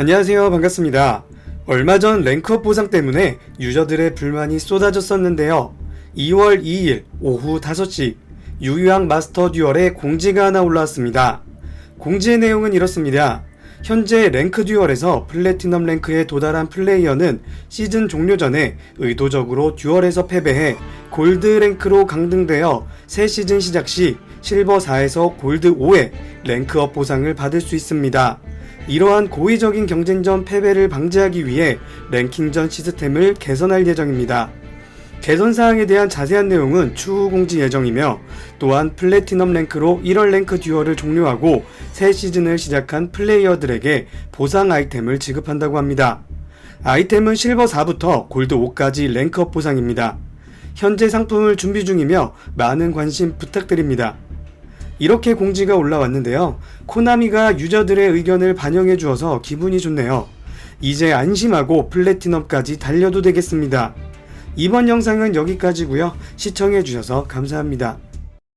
안녕하세요. 반갑습니다. 얼마 전 랭크업 보상 때문에 유저들의 불만이 쏟아졌었는데요. 2월 2일 오후 5시 유유왕 마스터 듀얼에 공지가 하나 올라왔습니다. 공지의 내용은 이렇습니다. 현재 랭크 듀얼에서 플래티넘 랭크에 도달한 플레이어는 시즌 종료 전에 의도적으로 듀얼에서 패배해 골드 랭크로 강등되어 새 시즌 시작 시 실버 4에서 골드 5의 랭크업 보상을 받을 수 있습니다. 이러한 고의적인 경쟁전 패배를 방지하기 위해 랭킹전 시스템을 개선할 예정입니다. 개선 사항에 대한 자세한 내용은 추후 공지 예정이며 또한 플래티넘 랭크로 1월 랭크 듀얼을 종료하고 새 시즌을 시작한 플레이어들에게 보상 아이템을 지급한다고 합니다. 아이템은 실버 4부터 골드 5까지 랭크업 보상입니다. 현재 상품을 준비 중이며 많은 관심 부탁드립니다. 이렇게 공지가 올라왔는데요. 코나미가 유저들의 의견을 반영해 주어서 기분이 좋네요. 이제 안심하고 플래티넘까지 달려도 되겠습니다. 이번 영상은 여기까지고요. 시청해 주셔서 감사합니다.